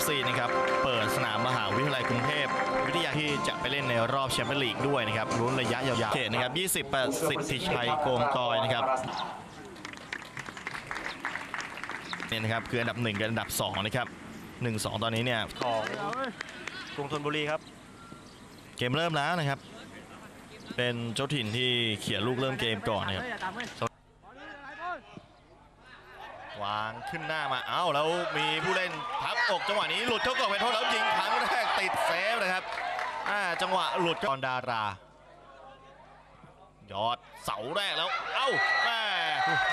FC นะครับเปิดสนามมหาวิทยาลัยกรุงเทพวิทยาที่จะไปเล่นในรอบแชมเปี้ยนลีกด้วยนะครับลุ้นระยะยาวๆเขตนะครับ 20 8สิทธิชัยโกงกอยนะครับเนี่ยนะครับคืออันดับ 1 กับอันดับ 2 นะครับ 1 2 ตอนนี้เนี่ยของกรุงธนบุรีครับ เกมเริ่มแล้วนะครับ เป็นเจ้าถิ่นที่เขียนลูกเริ่มเกมก่อนนะครับ วางขึ้นหน้ามาเอ้าแล้วมีผู้เล่นพับอกจังหวะนี้หลุดเข้ากรอบไปโทษแล้วยิงครั้งแรกติดเซฟนะครับจังหวะหลุดกอนดารายอดเสาแรกแล้ว เอ้าแม่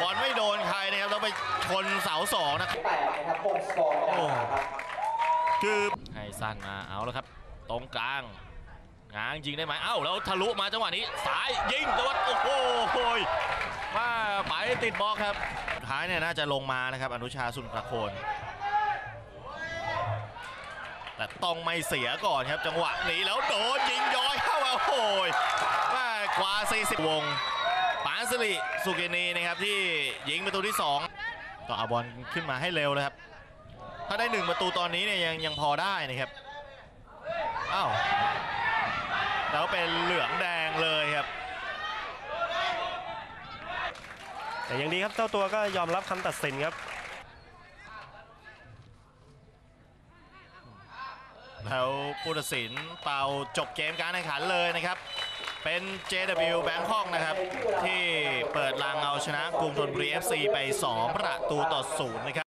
บอลไม่โดนใครนะครับแล้วไปชนเสาสองนะครับแปดนะครับพงศกรนะครับคือให้สั้นมาเอาแล้วครับ ตรงกลางง้างยิงได้ไหมเอ้าแล้วทะลุมาจังหวะนี้สายยิงแต่ว่าโอ้โหมา ไปติดบล็อกครับท้ายเนี่ยน่าจะลงมานะครับ อนุชาสุนประโคนแต่ต้องไม่เสียก่อนครับจังหวะนี้แล้วโดนยิงย้อยเข้ามาโอ้ยมากว่า 40 วงปานสิริสุเกนีนะครับที่ยิงประตูที่ 2 ต่อเอาบอลขึ้นมาให้เร็วเลยครับ ถ้าได้หนึ่งประตูตอนนี้เนี่ยยังยังพอได้นะครับอ้าวแล้วเป็นเหลืองแดงเลยครับ แต่ยังดีครับเจ้าตัวก็ยอมรับคำตัดสินครับแล้วผู้ตัดสินเป่าจบเกมการแข่งขันเลยนะครับ เป็น JW Bangkok นะครับ ที่เปิดลางเอาชนะกรุงธนบุรี FC ไป 2 ประตูต่อศูนย์นะครับ